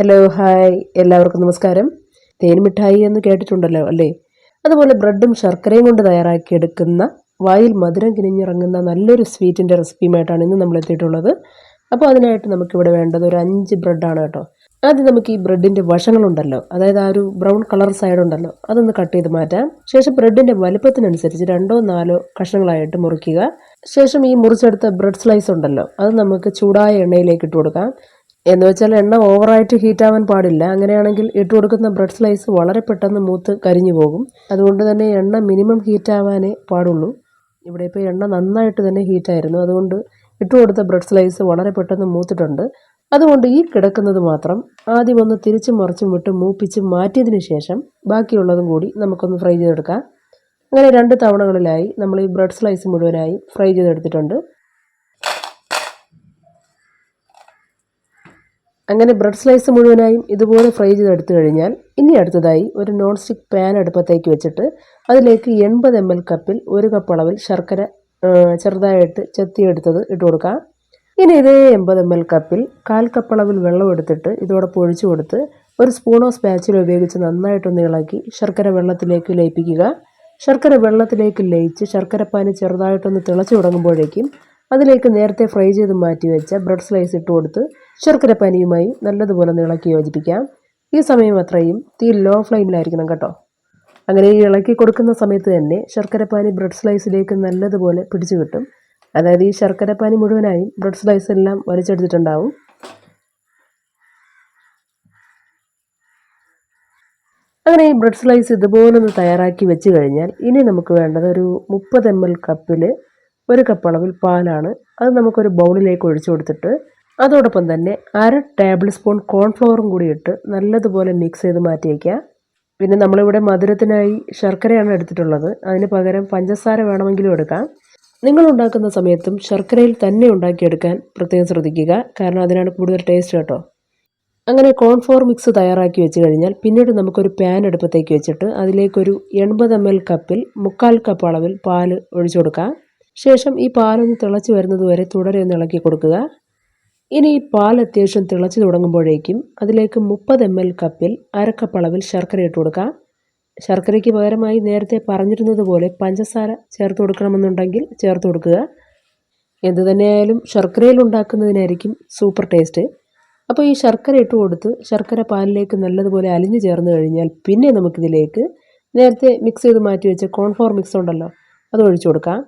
Hello hi എല്ലാവർക്കും നമസ്കാരം. തേൻ മിഠായി എന്ന് കേട്ടിട്ടുണ്ടല്ലോ അല്ലേ? അതുപോലെ ബ്രെഡും ശർക്കരയും കൊണ്ട് തയ്യാറാക്കിയെടുക്കുന്ന വായിൽ മധുരം കിനിഞ്ഞിറങ്ങുന്ന നല്ലൊരു സ്വീറ്റിന്റെ റെസിപ്പിയുമായിട്ടാണ് ഇന്ന് നമ്മൾ എത്തിയിട്ടുള്ളത്. അപ്പോൾ അതിനായിട്ട് നമുക്കിവിടെ വേണ്ടത് ഒരു അഞ്ച് ബ്രെഡാണ് കേട്ടോ. ആദ്യം നമുക്ക് ഈ ബ്രെഡിന്റെ വശങ്ങളുണ്ടല്ലോ അതായത് ആ ഒരു ബ്രൗൺ കളർ സൈഡ് ഉണ്ടല്ലോ അതൊന്ന് കട്ട് ചെയ്ത് മാറ്റാം. ശേഷം ബ്രെഡിന്റെ വലുപ്പത്തിനനുസരിച്ച് രണ്ടോ നാലോ കഷ്ണങ്ങളായിട്ട് മുറിക്കുക. ശേഷം ഈ മുറിച്ചെടുത്ത ബ്രെഡ് സ്ലൈസ് ഉണ്ടല്ലോ അത് നമുക്ക് ചൂടായ എണ്ണയിലേക്ക് ഇട്ട് കൊടുക്കാം. എന്ന് വെച്ചാൽ എണ്ണ ഓവറായിട്ട് ഹീറ്റ് ആവാൻ പാടില്ല. അങ്ങനെയാണെങ്കിൽ ഇട്ട് കൊടുക്കുന്ന ബ്രെഡ് സ്ലൈസ് വളരെ പെട്ടെന്ന് മൂത്ത് കരിഞ്ഞു പോകും. അതുകൊണ്ട് തന്നെ എണ്ണ മിനിമം ഹീറ്റ് ആവാനേ പാടുള്ളൂ. ഇവിടെ ഇപ്പോൾ എണ്ണ നന്നായിട്ട് തന്നെ ഹീറ്റായിരുന്നു അതുകൊണ്ട് ഇട്ട് കൊടുത്ത ബ്രെഡ് സ്ലൈസ് വളരെ പെട്ടെന്ന് മൂത്തിട്ടുണ്ട്. അതുകൊണ്ട് ഈ കിടക്കുന്നത് മാത്രം ആദ്യം ഒന്ന് തിരിച്ചും മറിച്ചും വിട്ട് മൂപ്പിച്ച് മാറ്റിയതിന് ശേഷം ബാക്കിയുള്ളതും കൂടി നമുക്കൊന്ന് ഫ്രൈ ചെയ്തെടുക്കാം. അങ്ങനെ രണ്ട് തവണകളിലായി നമ്മൾ ഈ ബ്രെഡ് സ്ലൈസ് മുഴുവനായി ഫ്രൈ ചെയ്തെടുത്തിട്ടുണ്ട്. അങ്ങനെ ബ്രെഡ് സ്ലൈസ് മുഴുവനായും ഇതുപോലെ ഫ്രൈ ചെയ്തെടുത്തു കഴിഞ്ഞാൽ ഇനി അടുത്തതായി ഒരു നോൺ സ്റ്റിക്ക് പാൻ അടുപ്പത്തേക്ക് വെച്ചിട്ട് അതിലേക്ക് എൺപത് എം എൽ കപ്പിൽ ഒരു കപ്പ് അളവിൽ ശർക്കര ചെറുതായിട്ട് ചെത്തിയെടുത്തത് ഇട്ട് കൊടുക്കാം. ഇനി ഇതേ എൺപത് എം എൽ കപ്പിൽ കാൽ കപ്പ് അളവിൽ വെള്ളം എടുത്തിട്ട് ഇതോടൊപ്പം ഒഴിച്ചു കൊടുത്ത് ഒരു സ്പൂണോ സ്പാച്ചിലോ ഉപയോഗിച്ച് നന്നായിട്ടൊന്ന് ഇളക്കി ശർക്കര വെള്ളത്തിലേക്ക് ലയിപ്പിക്കുക. ശർക്കര വെള്ളത്തിലേക്ക് ലയിച്ച് ശർക്കരപ്പാനി ചെറുതായിട്ടൊന്ന് തിളച്ചു തുടങ്ങുമ്പോഴേക്കും അതിലേക്ക് നേരത്തെ ഫ്രൈ ചെയ്ത് മാറ്റി വെച്ച ബ്രെഡ് സ്ലൈസ് ഇട്ട് കൊടുത്ത് ശർക്കര പനിയുമായി നല്ലതുപോലെ ഇളക്കി യോജിപ്പിക്കാം. ഈ സമയം അത്രയും. തീ ലോ ഫ്ലെയിമിലായിരിക്കണം കേട്ടോ. അങ്ങനെ ഈ ഇളക്കി കൊടുക്കുന്ന സമയത്ത് തന്നെ ശർക്കരപ്പാനി ബ്രെഡ് സ്ലൈസിലേക്ക് നല്ലതുപോലെ പിടിച്ചു കിട്ടും. അതായത് ഈ ശർക്കരപ്പാനി മുഴുവനായും ബ്രെഡ് സ്ലൈസ് എല്ലാം വലിച്ചെടുത്തിട്ടുണ്ടാവും. അങ്ങനെ ഈ ബ്രെഡ് സ്ലൈസ് ഇതുപോലെ ഒന്ന് തയ്യാറാക്കി വെച്ച് കഴിഞ്ഞാൽ ഇനി നമുക്ക് വേണ്ടത് ഒരു മുപ്പത് എം എൽ കപ്പിൽ ഒരു കപ്പ് അളവിൽ പാലാണ് അത് നമുക്കൊരു ബൗളിലേക്ക് ഒഴിച്ചു കൊടുത്തിട്ട് അതോടൊപ്പം തന്നെ അര ടേബിൾ സ്പൂൺ കോൺഫ്ലവറും കൂടി ഇട്ട് നല്ലതുപോലെ മിക്സ് ചെയ്ത് മാറ്റി വയ്ക്കുക പിന്നെ നമ്മളിവിടെ മധുരത്തിനായി ശർക്കരയാണ് എടുത്തിട്ടുള്ളത്. അതിന് പകരം പഞ്ചസാര വേണമെങ്കിലും എടുക്കാം. നിങ്ങൾ ഉണ്ടാക്കുന്ന സമയത്തും ശർക്കരയിൽ തന്നെ ഉണ്ടാക്കിയെടുക്കാൻ പ്രത്യേകം ശ്രദ്ധിക്കുക. കാരണം അതിനാണ് കൂടുതൽ ടേസ്റ്റ് കേട്ടോ. അങ്ങനെ കോൺഫ്ലോർ മിക്സ് തയ്യാറാക്കി വെച്ച് കഴിഞ്ഞാൽ പിന്നീട് നമുക്കൊരു പാൻ എടുപ്പത്തേക്ക് വെച്ചിട്ട് അതിലേക്കൊരു എൺപത് എം എൽ കപ്പിൽ മുക്കാൽ കപ്പ് അളവിൽ പാൽ ഒഴിച്ചു കൊടുക്കാം. ശേഷം ഈ പാലൊന്ന് തിളച്ച് വരുന്നതുവരെ തുടരെ ഒന്ന് ഇളക്കി കൊടുക്കുക. ഇനി ഈ പാൽ അത്യാവശ്യം തിളച്ച് തുടങ്ങുമ്പോഴേക്കും അതിലേക്ക് മുപ്പത് എം എൽ കപ്പിൽ അരക്കപ്പളവിൽ ശർക്കര ഇട്ട് കൊടുക്കാം. ശർക്കരയ്ക്ക് പകരമായി നേരത്തെ പറഞ്ഞിരുന്നത് പോലെ പഞ്ചസാര ചേർത്ത് കൊടുക്കണമെന്നുണ്ടെങ്കിൽ ചേർത്ത് കൊടുക്കുക. എന്തു തന്നെയായാലും ശർക്കരയിൽ ഉണ്ടാക്കുന്നതിനായിരിക്കും സൂപ്പർ ടേസ്റ്റ്. അപ്പോൾ ഈ ശർക്കര ഇട്ട് കൊടുത്ത് ശർക്കര പാലിലേക്ക് നല്ലതുപോലെ അലിഞ്ഞു ചേർന്ന് കഴിഞ്ഞാൽ പിന്നെ നമുക്കിതിലേക്ക് നേരത്തെ മിക്സ് ചെയ്ത് മാറ്റി വെച്ച കോൺഫ്ലോർ മിക്സ് ഉണ്ടല്ലോ അത് ഒഴിച്ചു കൊടുക്കാം.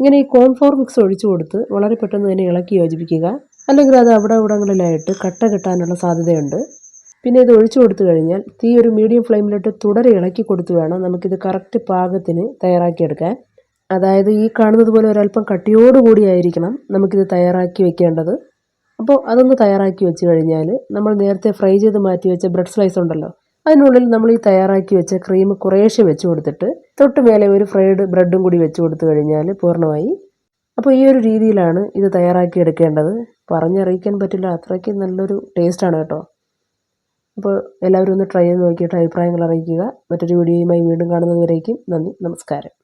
ഇങ്ങനെ ഈ കോൺഫ്ലോർ മിക്സ് ഒഴിച്ചു കൊടുത്ത് വളരെ പെട്ടെന്ന് തന്നെ ഇളക്കി യോജിപ്പിക്കുക. അല്ലെങ്കിൽ അത് അവിടെ ഇവിടങ്ങളിലായിട്ട് കട്ട കിട്ടാനുള്ള സാധ്യതയുണ്ട്. പിന്നെ ഇത് ഒഴിച്ചു കൊടുത്തു കഴിഞ്ഞാൽ തീ ഒരു മീഡിയം ഫ്ലെയിമിലിട്ട് തുടരെ ഇളക്കി കൊടുത്തു വേണം നമുക്കിത് കറക്റ്റ് പാകത്തിന് തയ്യാറാക്കിയെടുക്കാൻ. അതായത് ഈ കാണുന്നത് പോലെ ഒരല്പം കട്ടിയോടുകൂടി ആയിരിക്കണം നമുക്കിത് തയ്യാറാക്കി വെക്കേണ്ടത്. അപ്പോൾ അതൊന്ന് തയ്യാറാക്കി വെച്ച് കഴിഞ്ഞാൽ നമ്മൾ നേരത്തെ ഫ്രൈ ചെയ്ത് മാറ്റി വെച്ച ബ്രെഡ് സ്ലൈസ് ഉണ്ടല്ലോ അതിനുള്ളിൽ നമ്മൾ ഈ തയ്യാറാക്കി വെച്ച ക്രീം കുറേശ്ശെ വെച്ച് കൊടുത്തിട്ട് തൊട്ട് മേലെ ഒരു ഫ്രൈഡ് ബ്രെഡും കൂടി വെച്ച് കൊടുത്തു കഴിഞ്ഞാൽ പൂർണമായി. അപ്പോൾ ഈ ഒരു രീതിയിലാണ് ഇത് തയ്യാറാക്കി എടുക്കേണ്ടത്. പറഞ്ഞറിയിക്കാൻ പറ്റില്ല അത്രയ്ക്ക് നല്ലൊരു ടേസ്റ്റാണ് കേട്ടോ. അപ്പോൾ എല്ലാവരും ഒന്ന് ട്രൈ ചെയ്ത് നോക്കിയിട്ട് അഭിപ്രായങ്ങൾ അറിയിക്കുക. മറ്റൊരു വീഡിയോയുമായി വീണ്ടും കാണുന്നതുവരേക്കും നന്ദി നമസ്കാരം.